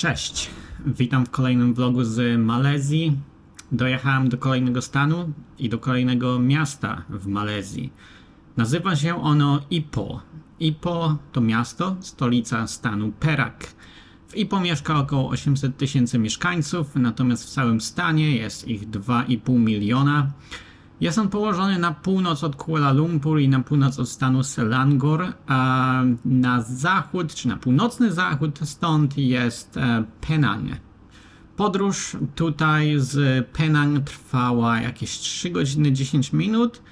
Cześć, witam w kolejnym vlogu z Malezji. Dojechałem do kolejnego stanu i do kolejnego miasta w Malezji. Nazywa się ono Ipoh. Ipoh to miasto, stolica stanu Perak. W Ipoh mieszka około 800 tysięcy mieszkańców, natomiast w całym stanie jest ich 2,5 miliona. Jest on położony na północ od Kuala Lumpur i na północ od stanu Selangor, na zachód, czy na północny zachód stąd jest e, Penang. Podróż tutaj z Penang trwała jakieś 3 godziny 10 minut,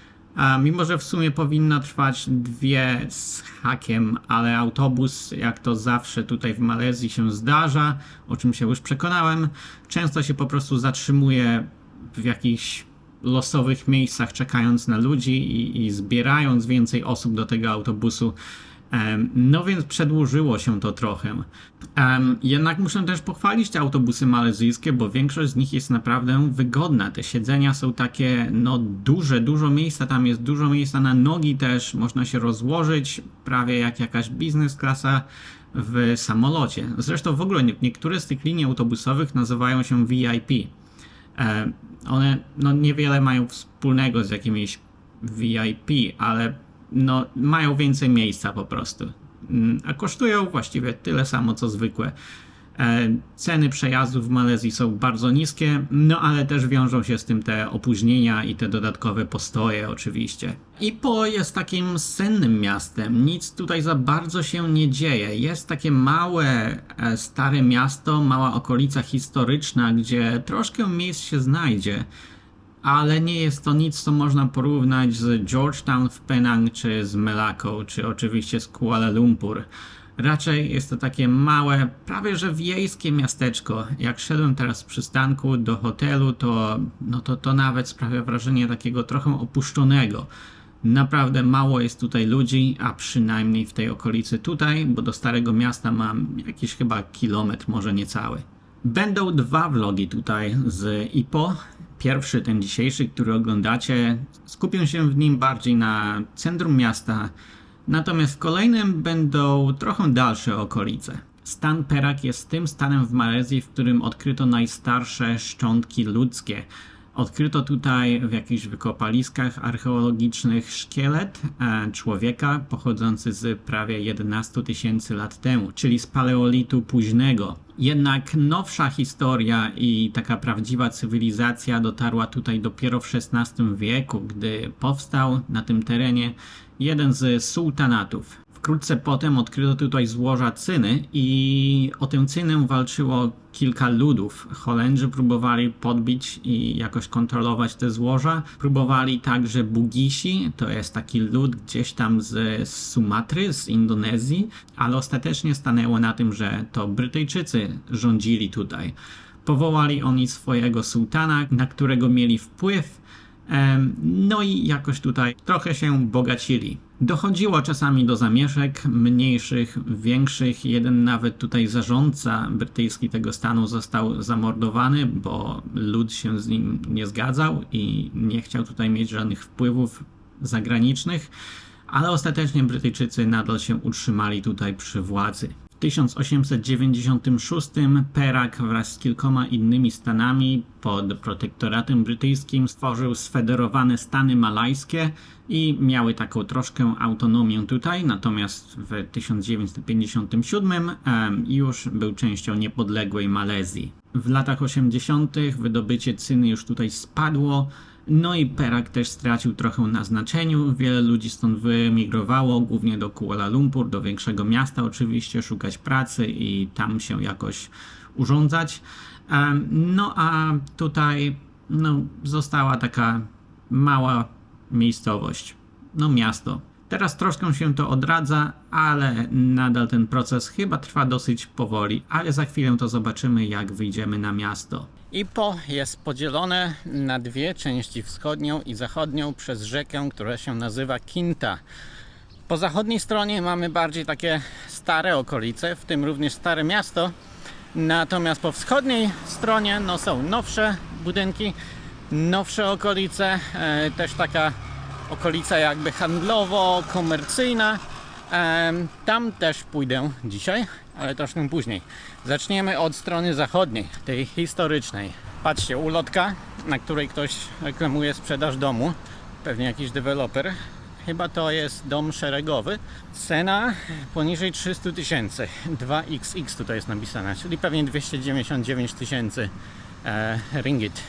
mimo że w sumie powinna trwać dwie z hakiem, ale autobus, jak to zawsze tutaj w Malezji się zdarza, o czym się już przekonałem, często się po prostu zatrzymuje w jakichś losowych miejscach, czekając na ludzi i, i zbierając więcej osób do tego autobusu. No więc przedłużyło się to trochę. Jednak muszę też pochwalić te autobusy malezyjskie, bo większość z nich jest naprawdę wygodna. Te siedzenia są takie, no duże, dużo miejsca, tam jest dużo miejsca na nogi też, można się rozłożyć, prawie jak jakaś biznes klasa w samolocie. Zresztą w ogóle nie- niektóre z tych linii autobusowych nazywają się VIP. One no, niewiele mają wspólnego z jakimiś VIP, ale no, mają więcej miejsca po prostu. Mm, A kosztują właściwie tyle samo co zwykłe. E, Ceny przejazdów w Malezji są bardzo niskie, no ale też wiążą się z tym te opóźnienia i te dodatkowe postoje oczywiście. Ipoh jest takim sennym miastem, nic tutaj za bardzo się nie dzieje. Jest takie małe, e, stare miasto, mała okolica historyczna, gdzie troszkę miejsc się znajdzie, ale nie jest to nic, co można porównać z Georgetown w Penang, czy z Melaka, czy oczywiście z Kuala Lumpur. Raczej jest to takie małe, prawie że wiejskie miasteczko. Jak szedłem teraz z przystanku do hotelu, to, no to, to nawet sprawia wrażenie takiego trochę opuszczonego. Naprawdę mało jest tutaj ludzi, a przynajmniej w tej okolicy tutaj, bo do Starego Miasta mam jakiś chyba kilometr, może niecały. Będą dwa vlogi tutaj z IPO. Pierwszy, ten dzisiejszy, który oglądacie, skupię się w nim bardziej na centrum miasta, natomiast w kolejnym będą trochę dalsze okolice. Stan Perak jest tym stanem w Malezji, w którym odkryto najstarsze szczątki ludzkie. Odkryto tutaj w jakichś wykopaliskach archeologicznych szkielet e, człowieka pochodzący z prawie 11 tysięcy lat temu, czyli z paleolitu późnego. Jednak nowsza historia i taka prawdziwa cywilizacja dotarła tutaj dopiero w XVI wieku, gdy powstał na tym terenie jeden z sułtanatów. Wkrótce potem odkryto tutaj złoża cyny i o tę cynę walczyło kilka ludów. Holendrzy próbowali podbić i jakoś kontrolować te złoża. Próbowali także Bugisi, to jest taki lud gdzieś tam z Sumatry, z Indonezji, ale ostatecznie stanęło na tym, że to Brytyjczycy rządzili tutaj. Powołali oni swojego sułtana, na którego mieli wpływ, No i jakoś tutaj trochę się bogacili. Dochodziło czasami do zamieszek, mniejszych, większych. Jeden nawet tutaj zarządca brytyjski tego stanu został zamordowany, bo lud się z nim nie zgadzał i nie chciał tutaj mieć żadnych wpływów zagranicznych, ale ostatecznie Brytyjczycy nadal się utrzymali tutaj przy władzy. W 1896 Perak wraz z kilkoma innymi stanami pod protektoratem brytyjskim stworzył sfederowane Stany Malajskie i miały taką troszkę autonomię tutaj, natomiast w 1957 em, już był częścią niepodległej Malezji. W latach 80. wydobycie cyny już tutaj spadło, no i Perak też stracił trochę na znaczeniu. Wiele ludzi stąd wyemigrowało, głównie do Kuala Lumpur, do większego miasta oczywiście, szukać pracy i tam się jakoś urządzać. No a tutaj no, została taka mała miejscowość, no miasto. Teraz troszkę się to odradza, ale nadal ten proces chyba trwa dosyć powoli, ale za chwilę to zobaczymy, jak wyjdziemy na miasto. Ipo jest podzielone na dwie części, wschodnią i zachodnią, przez rzekę, która się nazywa Kinta. Po zachodniej stronie mamy bardziej takie stare okolice, w tym również stare miasto. Natomiast po wschodniej stronie no, są nowsze budynki, nowsze okolice, e, też taka okolica jakby handlowo-komercyjna. Tam też pójdę dzisiaj, ale troszkę później. Zaczniemy od strony zachodniej, tej historycznej. Patrzcie, ulotka, na której ktoś reklamuje sprzedaż domu. Pewnie jakiś deweloper. Chyba to jest dom szeregowy. Cena poniżej 300 tysięcy. 2xx tutaj jest napisane, czyli pewnie 299 tysięcy e, ringgit.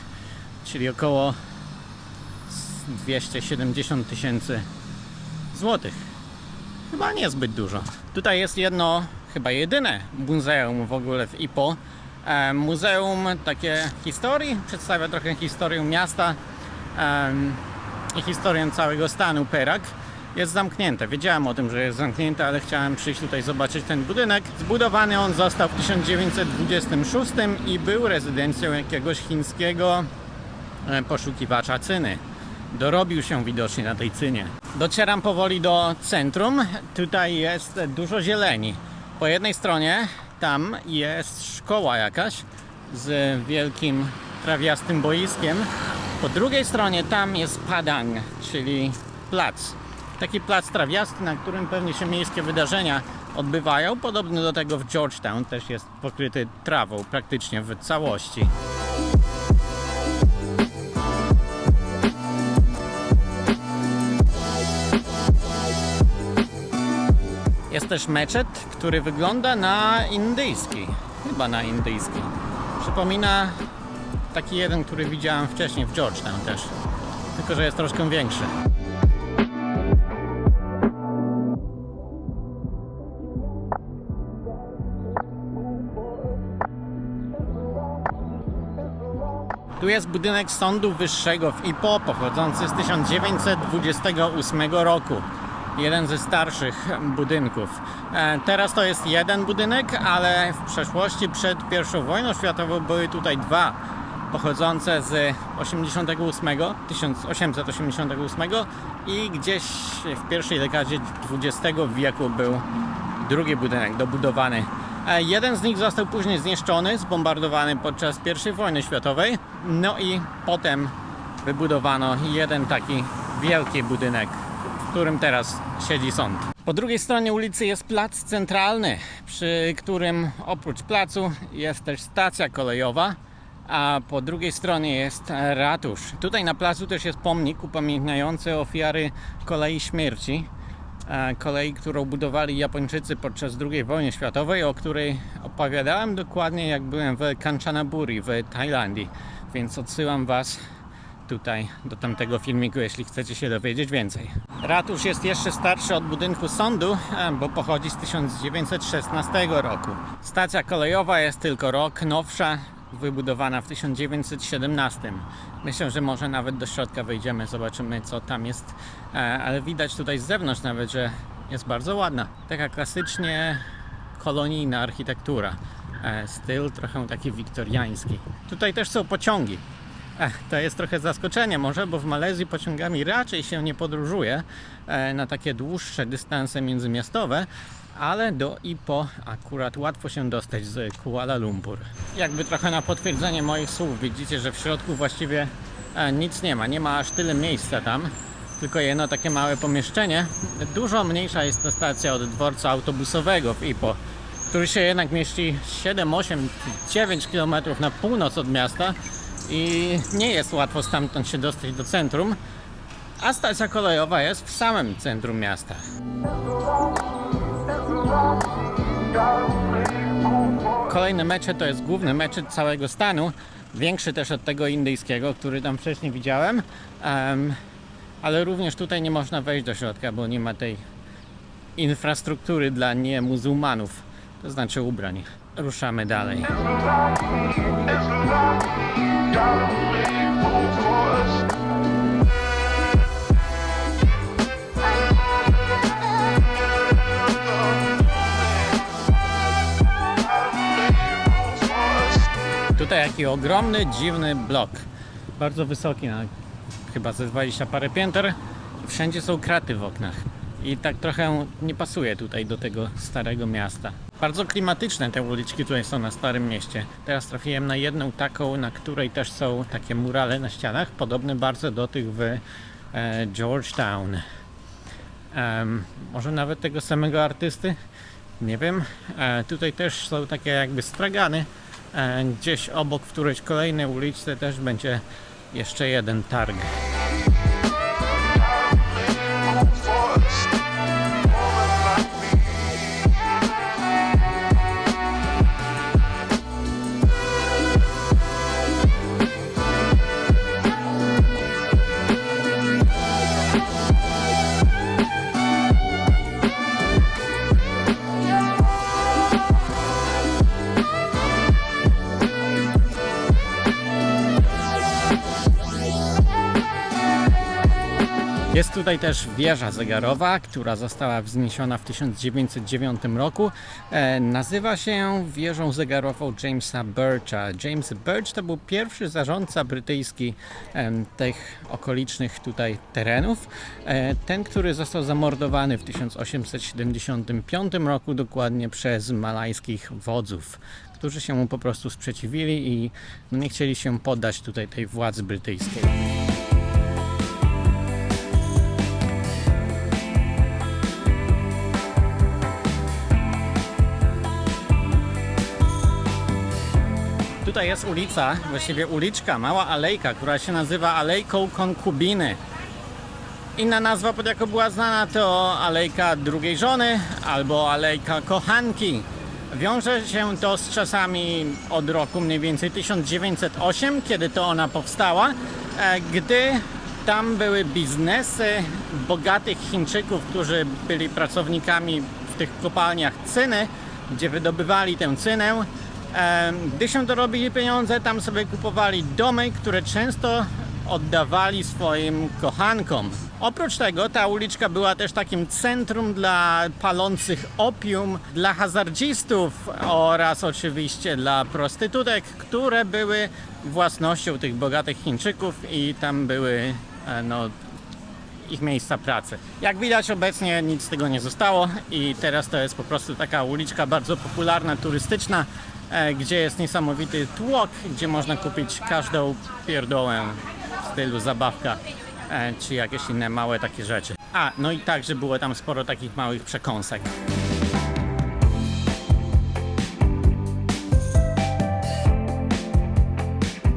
Czyli około 270 tysięcy złotych. Chyba niezbyt dużo. Tutaj jest jedno, chyba jedyne muzeum w ogóle w Ipoh. E, muzeum takie historii, przedstawia trochę historię miasta em, i historię całego stanu Perak. Jest zamknięte. Wiedziałem o tym, że jest zamknięte, ale chciałem przyjść tutaj zobaczyć ten budynek. Zbudowany on został w 1926 i był rezydencją jakiegoś chińskiego e, poszukiwacza cyny. Dorobił się widocznie na tej cynie. Docieram powoli do centrum. Tutaj jest dużo zieleni. Po jednej stronie tam jest szkoła jakaś z wielkim trawiastym boiskiem. Po drugiej stronie tam jest padang, czyli plac. Taki plac trawiasty, na którym pewnie się miejskie wydarzenia odbywają. Podobny do tego w Georgetown też jest pokryty trawą praktycznie w całości. Też meczet, który wygląda na indyjski. Chyba na indyjski. Przypomina taki jeden, który widziałem wcześniej w Georgetown też. Tylko, że jest troszkę większy. Tu jest budynek Sądu Wyższego w Ipoh, pochodzący z 1928 roku. Jeden ze starszych budynków. E, Teraz to jest jeden budynek, ale w przeszłości przed I wojną światową były tutaj dwa pochodzące z 88, 1888 i gdzieś w pierwszej dekadzie XX wieku był drugi budynek dobudowany. E, Jeden z nich został później zniszczony, zbombardowany podczas I wojny światowej. No i potem wybudowano jeden taki wielki budynek, którym teraz siedzi sąd. Po drugiej stronie ulicy jest plac centralny, przy którym oprócz placu jest też stacja kolejowa, a po drugiej stronie jest ratusz. Tutaj na placu też jest pomnik upamiętniający ofiary kolei śmierci e, kolei, którą budowali Japończycy podczas II wojny światowej, o której opowiadałem dokładnie jak byłem w Kanchanaburi w Tajlandii, więc odsyłam Was tutaj do tamtego filmiku, jeśli chcecie się dowiedzieć więcej. Ratusz jest jeszcze starszy od budynku sądu, e, bo pochodzi z 1916 roku. Stacja kolejowa jest tylko rok nowsza, wybudowana w 1917. Myślę, że może nawet do środka wejdziemy, zobaczymy co tam jest, E, ale widać tutaj z zewnątrz nawet, że jest bardzo ładna. Taka klasycznie kolonijna architektura. E, Styl trochę taki wiktoriański. Tutaj też są pociągi. To jest trochę zaskoczenie może, bo w Malezji pociągami raczej się nie podróżuje e, na takie dłuższe dystanse międzymiastowe, ale do Ipoh akurat łatwo się dostać z Kuala Lumpur. Jakby trochę na potwierdzenie moich słów, widzicie, że w środku właściwie e, nic nie ma, nie ma aż tyle miejsca tam, tylko jedno takie małe pomieszczenie. Dużo mniejsza jest to stacja od dworca autobusowego w Ipoh, który się jednak mieści 7, 8, 9 km na północ od miasta i nie jest łatwo stamtąd się dostać do centrum, a stacja kolejowa jest w samym centrum miasta. Kolejny meczet to jest główny meczet całego stanu, większy też od tego indyjskiego, który tam wcześniej widziałem, Em, ale również tutaj nie można wejść do środka, bo nie ma tej infrastruktury dla niemuzułmanów, to znaczy ubrań. Ruszamy dalej. Tutaj jaki ogromny, dziwny blok. Bardzo wysoki, na chyba ze 20 parę pięter. Wszędzie są kraty w oknach. I tak trochę nie pasuje tutaj do tego starego miasta. Bardzo klimatyczne te uliczki tutaj są na Starym Mieście. Teraz trafiłem na jedną taką, na której też są takie murale na ścianach, podobne bardzo do tych w e, Georgetown. em, może nawet tego samego artysty, nie wiem. E, tutaj też są takie jakby stragany. E, gdzieś obok w którejś kolejnej uliczce też będzie jeszcze jeden targ. Jest tutaj też wieża zegarowa, która została wzniesiona w 1909 roku. E, nazywa się wieżą zegarową Jamesa Bircha. James Birch to był pierwszy zarządca brytyjski em, tych okolicznych tutaj terenów. E, ten, który został zamordowany w 1875 roku dokładnie przez malajskich wodzów, którzy się mu po prostu sprzeciwili i nie chcieli się poddać tutaj tej władzy brytyjskiej. Tutaj jest ulica, właściwie uliczka, mała alejka, która się nazywa Alejką Konkubiny. Inna nazwa, pod jaką była znana, to Alejka drugiej żony albo Alejka Kochanki. Wiąże się to z czasami od roku mniej więcej 1908, kiedy to ona powstała, e, gdy tam były biznesy bogatych Chińczyków, którzy byli pracownikami w tych kopalniach cyny, gdzie wydobywali tę cynę. Gdy się dorobili pieniądze, tam sobie kupowali domy, które często oddawali swoim kochankom. Oprócz tego ta uliczka była też takim centrum dla palących opium, dla hazardzistów oraz oczywiście dla prostytutek, które były własnością tych bogatych Chińczyków i tam były e, no, ich miejsca pracy. Jak widać obecnie nic z tego nie zostało i teraz to jest po prostu taka uliczka bardzo popularna, turystyczna, gdzie jest niesamowity tłok, gdzie można kupić każdą pierdołę w stylu zabawka e, czy jakieś inne małe takie rzeczy. A, no i także było tam sporo takich małych przekąsek.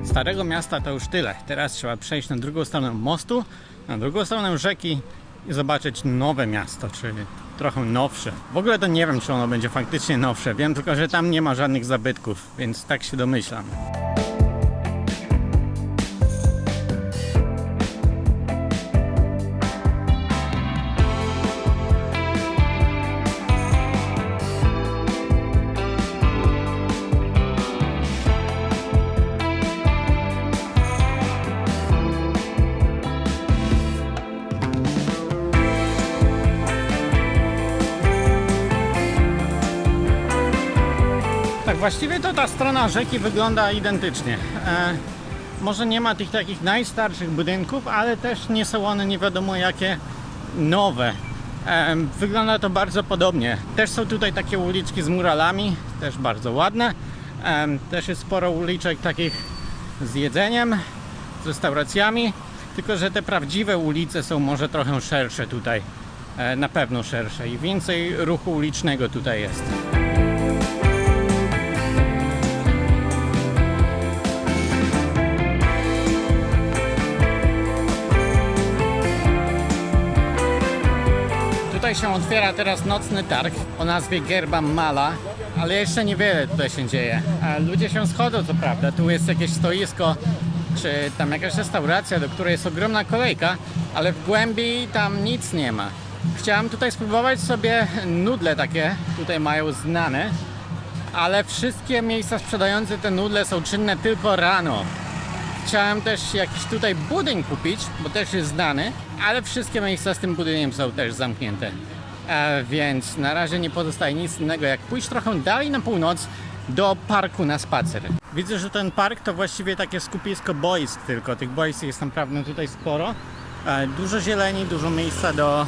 Starego miasta to już tyle. Teraz trzeba przejść na drugą stronę mostu, na drugą stronę rzeki i zobaczyć nowe miasto, czyli trochę nowsze. W ogóle to nie wiem, czy ono będzie faktycznie nowsze. Wiem tylko, że tam nie ma żadnych zabytków, więc tak się domyślam. Właściwie to ta strona rzeki wygląda identycznie. E, może nie ma tych takich najstarszych budynków, ale też nie są one nie wiadomo jakie nowe. E, wygląda to bardzo podobnie. Też są tutaj takie uliczki z muralami, też bardzo ładne. E, też jest sporo uliczek takich z jedzeniem, z restauracjami, tylko że te prawdziwe ulice są może trochę szersze tutaj. E, na pewno szersze i więcej ruchu ulicznego tutaj jest. Tutaj się otwiera teraz nocny targ o nazwie Gerba Mala, ale jeszcze niewiele tutaj się dzieje. Ludzie się schodzą, co prawda. Tu jest jakieś stoisko, czy tam jakaś restauracja, do której jest ogromna kolejka, ale w głębi tam nic nie ma. Chciałem tutaj spróbować sobie nudle takie, tutaj mają znane, ale wszystkie miejsca sprzedające te nudle są czynne tylko rano. Chciałem też jakiś tutaj budyń kupić, bo też jest znany, ale wszystkie miejsca z tym budynkiem są też zamknięte. E, więc na razie nie pozostaje nic innego jak pójść trochę dalej na północ do parku na spacer. Widzę, że ten park to właściwie takie skupisko boisk tylko. Tych boisk jest naprawdę tutaj sporo. E, dużo zieleni, dużo miejsca do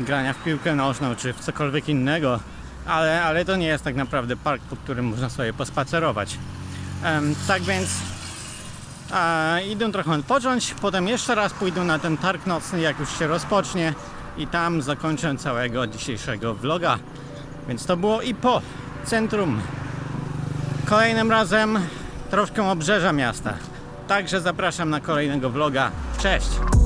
grania w piłkę nożną czy w cokolwiek innego. Ale, ale to nie jest tak naprawdę park, po którym można sobie pospacerować. Em, tak więc a, trochę odpocząć, potem jeszcze raz pójdę na ten targ nocny, jak już się rozpocznie. i tam zakończę całego dzisiejszego vloga. Więc to było Ipo, centrum. Kolejnym razem troszkę obrzeża miasta. Także zapraszam na kolejnego vloga. Cześć!